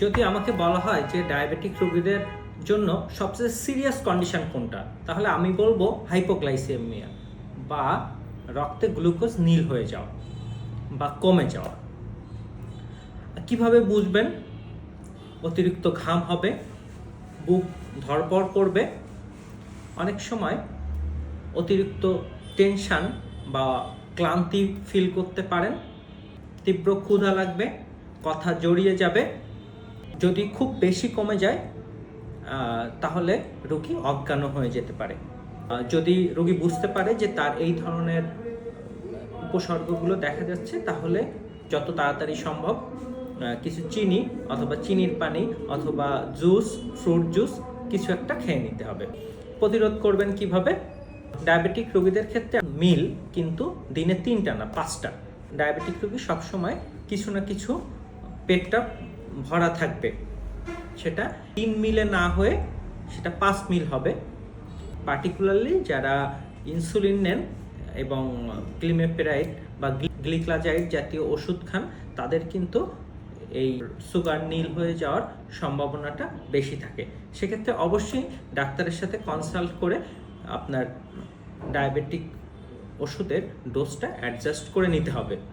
যদি আমাকে বলা হয় যে ডায়াবেটিক রোগীদের জন্য সবচেয়ে সিরিয়াস কন্ডিশন কোনটা, তাহলে আমি বলব হাইপোগ্লাইসেমিয়া বা রক্তে গ্লুকোজ নীল হয়ে যাওয়া বা কমে যাওয়া। কীভাবে বুঝবেন? অতিরিক্ত ঘাম হবে, বুক ধরপড় করবে, অনেক সময় অতিরিক্ত টেনশান বা ক্লান্তি ফিল করতে পারেন, তীব্র ক্ষুধা লাগবে, কথা জড়িয়ে যাবে যদি খুব বেশি কমে যায় তাহলে রোগী অজ্ঞান হয়ে যেতে পারে। যদি রোগী বুঝতে পারে যে তার এই ধরনের উপসর্গগুলো দেখা যাচ্ছে, তাহলে যত তাড়াতাড়ি সম্ভব কিছু চিনি অথবা চিনির পানি অথবা জুস, ফ্রুট জুস কিছু একটা খেয়ে নিতে হবে। প্রতিরোধ করবেন কীভাবে? ডায়াবেটিক রোগীদের ক্ষেত্রে মিল কিন্তু দিনে তিনটা না, পাঁচটা। ডায়াবেটিক রোগী সবসময় কিছু না কিছু পেটটা ভরা থাকবে। সেটা তিন মিলে না হয়ে সেটা পাঁচ মিল হবে। পার্টিকুলারলি যারা ইনসুলিন নেন এবং ক্লিমেপেরাইড বা গ্লিক্লাজাইড জাতীয় ওষুধ খান, তাদের কিন্তু এই সুগার নীল হয়ে যাওয়ার সম্ভাবনাটা বেশি থাকে। সেক্ষেত্রে অবশ্যই ডাক্তারের সাথে কনসাল্ট করে আপনার ডায়াবেটিক ওষুধের ডোজটা অ্যাডজাস্ট করে নিতে হবে।